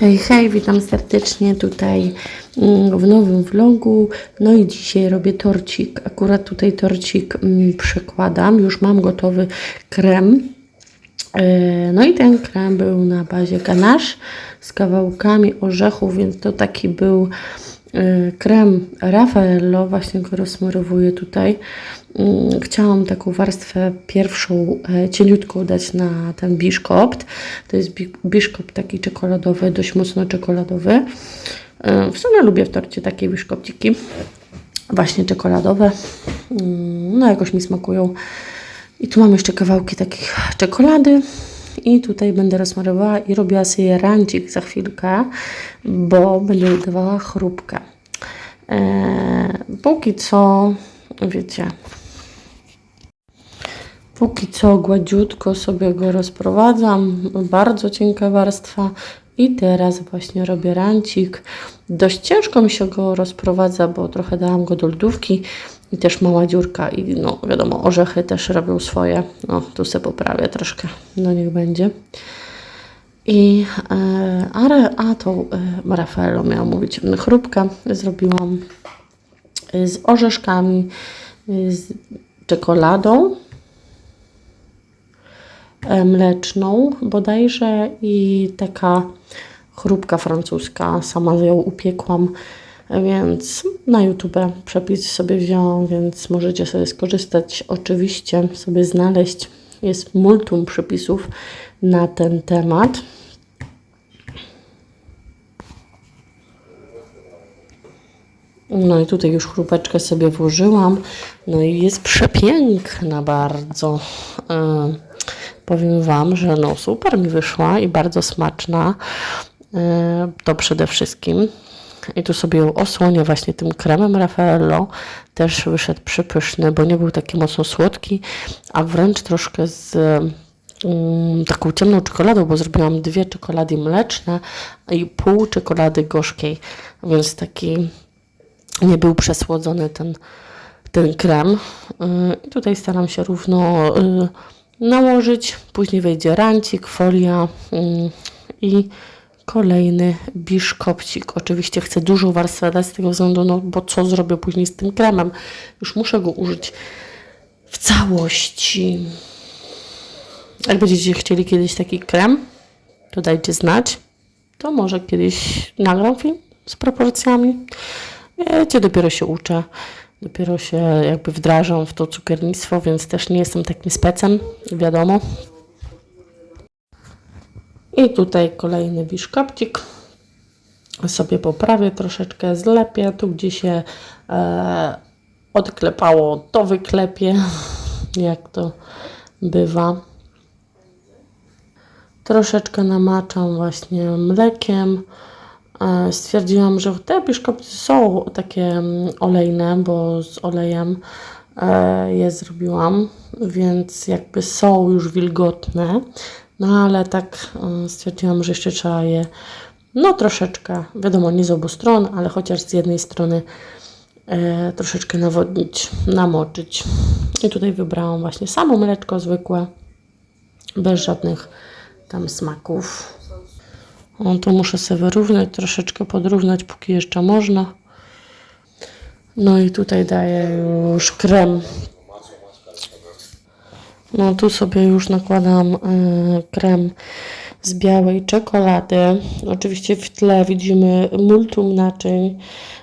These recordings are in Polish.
Hej, hej, witam serdecznie tutaj mm, w nowym vlogu. No i dzisiaj robię torcik. Akurat tutaj torcik mm, przekładam. Już mam gotowy krem. E, No i ten krem był na bazie ganache z kawałkami orzechów, więc to taki był krem Raffaello. Właśnie go rozsmarowuję tutaj. Mm, Chciałam taką warstwę pierwszą e, cieniutką dać na ten biszkopt. To jest bi- biszkopt taki czekoladowy, dość mocno czekoladowy. E, W sumie lubię w torcie takie biszkopciki. Właśnie czekoladowe. Mm, No jakoś mi smakują. I tu mam jeszcze kawałki takich czekolady. I tutaj będę rozmarowała i robiła sobie rancik za chwilkę, bo będę dawała chrupkę. Eee, póki co, wiecie, Póki co gładziutko sobie go rozprowadzam, bardzo cienka warstwa i teraz właśnie robię rancik. Dość ciężko mi się go rozprowadza, bo trochę dałam go do lodówki i też mała dziurka i no wiadomo, orzechy też robią swoje. No tu sobie poprawię troszkę, no niech będzie. I e, a, re- a tą e, Raffaello miałam mówić, chrupkę zrobiłam e, z orzeszkami, e, z czekoladą e, mleczną bodajże i taka chrupka francuska. Sama ją upiekłam, więc na YouTube przepis sobie wziąłam, więc możecie sobie skorzystać. Oczywiście sobie znaleźć. Jest multum przepisów na ten temat. No i tutaj już chrupeczkę sobie włożyłam. No i jest przepiękna bardzo. E, powiem Wam, że no super mi wyszła i bardzo smaczna. E, to przede wszystkim. I tu sobie ją osłonię właśnie tym kremem Raffaello. Też wyszedł przypyszny, bo nie był taki mocno słodki, a wręcz troszkę z mm, taką ciemną czekoladą, bo zrobiłam dwie czekolady mleczne i pół czekolady gorzkiej, więc taki nie był przesłodzony ten, ten krem. Yy, I tutaj staram się równo yy, nałożyć. Później wejdzie rancik, folia yy, i kolejny biszkopcik. Oczywiście chcę dużą warstwę dać z tego względu, no bo co zrobię później z tym kremem? Już muszę go użyć w całości. Jak będziecie chcieli kiedyś taki krem, to dajcie znać. To może kiedyś nagram film z proporcjami. Wiecie, dopiero się uczę, dopiero się jakby wdrażam w to cukiernictwo, więc też nie jestem takim specem, wiadomo. I tutaj kolejny biszkopcik. Sobie poprawię, troszeczkę zlepię. Tu, gdzie się e, odklepało, to wyklepię, jak to bywa. Troszeczkę namaczam właśnie mlekiem. E, Stwierdziłam, że te biszkopty są takie mm, olejne, bo z olejem e, je zrobiłam, więc jakby są już wilgotne. No ale tak e, stwierdziłam, że jeszcze trzeba je no troszeczkę, wiadomo nie z obu stron, ale chociaż z jednej strony e, troszeczkę nawodnić, namoczyć. I tutaj wybrałam właśnie samo mleczko zwykłe, bez żadnych tam smaków. O, to muszę sobie wyrównać, troszeczkę podrównać, póki jeszcze można. No i tutaj daję już krem. No tu sobie już nakładam e, krem z białej czekolady. Oczywiście w tle widzimy multum naczyń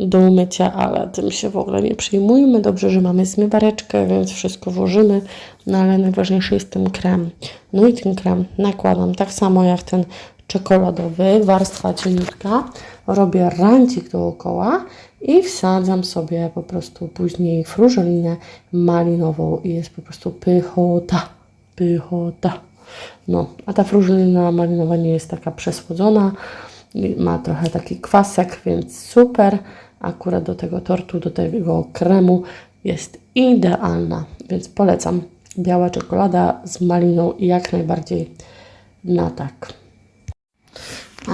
do umycia, ale tym się w ogóle nie przejmujmy. Dobrze, że mamy zmywareczkę, więc wszystko włożymy. No ale najważniejszy jest ten krem. No i ten krem nakładam tak samo jak ten czekoladowy, warstwa cieniutka. Robię rancik dookoła i wsadzam sobie po prostu później frużelinę malinową i jest po prostu pychota, pychota. No, a ta frużelina malinowa nie jest taka przesłodzona, ma trochę taki kwasek, więc super. Akurat do tego tortu, do tego kremu jest idealna, więc polecam. Biała czekolada z maliną jak najbardziej na tak.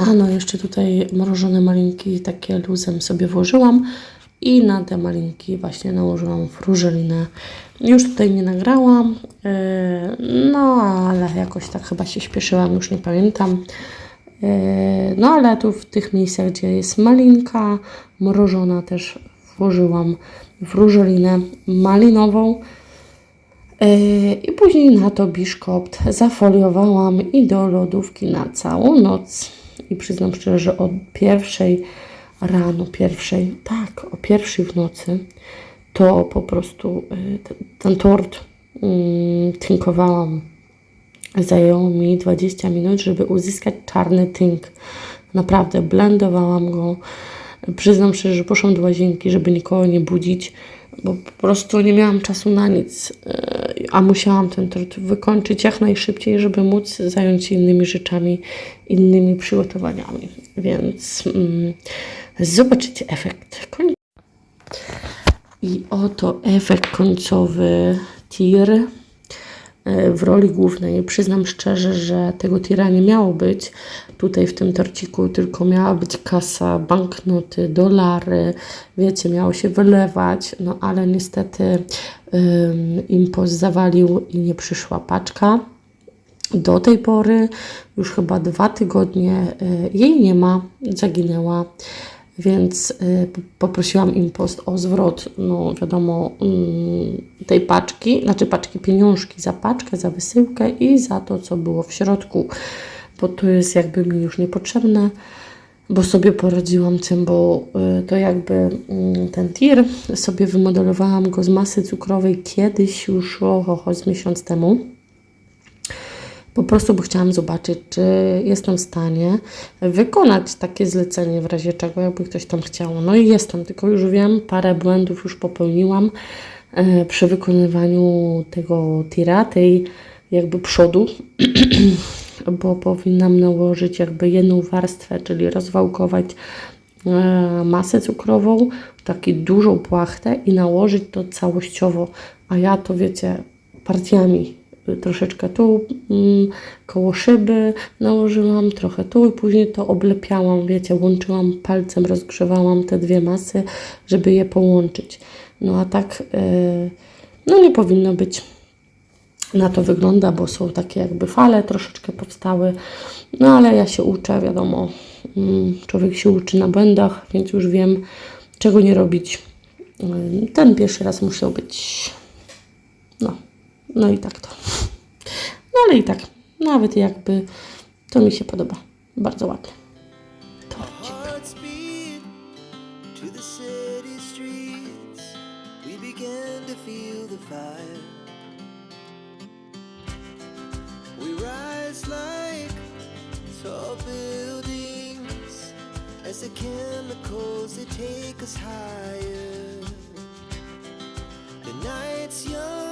A no jeszcze tutaj mrożone malinki takie luzem sobie włożyłam i na te malinki właśnie nałożyłam frużelinę. Już tutaj nie nagrałam, yy, no ale jakoś tak chyba się śpieszyłam, już nie pamiętam. E, No ale tu w tych miejscach, gdzie jest malinka mrożona też włożyłam wróżelinę malinową. E, I później na to biszkopt zafoliowałam i do lodówki na całą noc. I przyznam szczerze, że o pierwszej rano, pierwszej, tak, o pierwszej w nocy, to po prostu e, ten, ten tort mm, tynkowałam. Zajęło mi 20 minut, żeby uzyskać czarny tynk. Naprawdę, blendowałam go. Przyznam szczerze, że poszłam do łazienki, żeby nikogo nie budzić, bo po prostu nie miałam czasu na nic, e, a musiałam ten tort wykończyć jak najszybciej, żeby móc zająć się innymi rzeczami, innymi przygotowaniami. Więc mm, zobaczycie efekt. I oto efekt końcowy tir w roli głównej. Przyznam szczerze, że tego tira nie miało być tutaj w tym torciku, tylko miała być kasa, banknoty, dolary, wiecie, miało się wylewać, no ale niestety ym, impost zawalił i nie przyszła paczka. Do tej pory, już chyba dwa tygodnie, y, jej nie ma, zaginęła. Więc y, poprosiłam impost o zwrot, no wiadomo, mm, tej paczki, znaczy paczki pieniążki za paczkę, za wysyłkę i za to, co było w środku, bo to jest jakby mi już niepotrzebne, bo sobie poradziłam tym, bo y, to jakby mm, ten tir sobie wymodelowałam go z masy cukrowej kiedyś już, oho, z miesiąc temu. Po prostu bo chciałam zobaczyć, czy jestem w stanie wykonać takie zlecenie w razie czego, jakby ktoś tam chciał. No i jestem, tylko już wiem, parę błędów już popełniłam e, przy wykonywaniu tego tira, tej jakby przodu, bo powinnam nałożyć jakby jedną warstwę, czyli rozwałkować e, masę cukrową, taki dużą płachtę i nałożyć to całościowo, a ja to wiecie, partiami troszeczkę tu koło szyby nałożyłam, trochę tu i później to oblepiałam, wiecie, łączyłam palcem, rozgrzewałam te dwie masy, żeby je połączyć. No a tak, yy, no nie powinno być. Na to wygląda, bo są takie jakby fale troszeczkę powstały, no ale ja się uczę, wiadomo, mm, człowiek się uczy na błędach, więc już wiem, czego nie robić. Yy, Ten pierwszy raz musiał być, no, no i tak to. No ale i tak, nawet jakby to mi się podoba. Bardzo ładnie. To the chemicals they take us higher. The night's young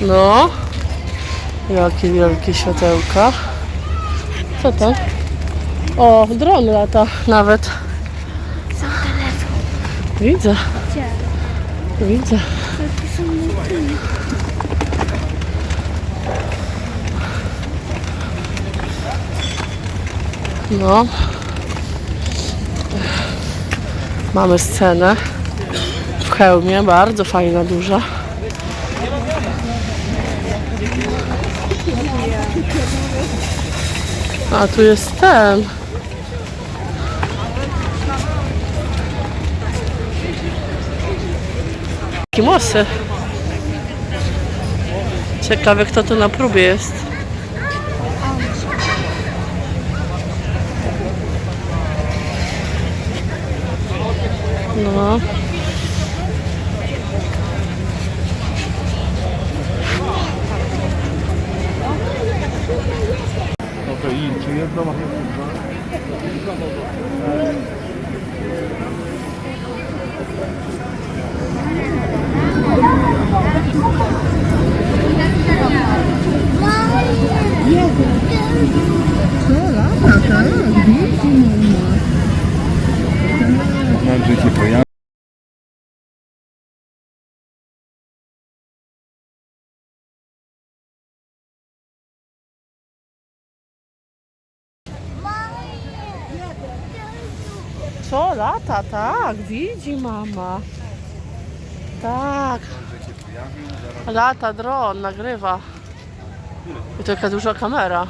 No, jakie wielkie światełka. Co to? O, dron lata nawet. Widzę. Widzę. No. Mamy scenę w hełmie, bardzo fajna, duża. A tu jest ten. Kimosy. Ciekawe kto tu na próbie jest. No. To i czy Co lata, tak, widzi mama. Tak. Lata dron, nagrywa. I to jaka duża kamera.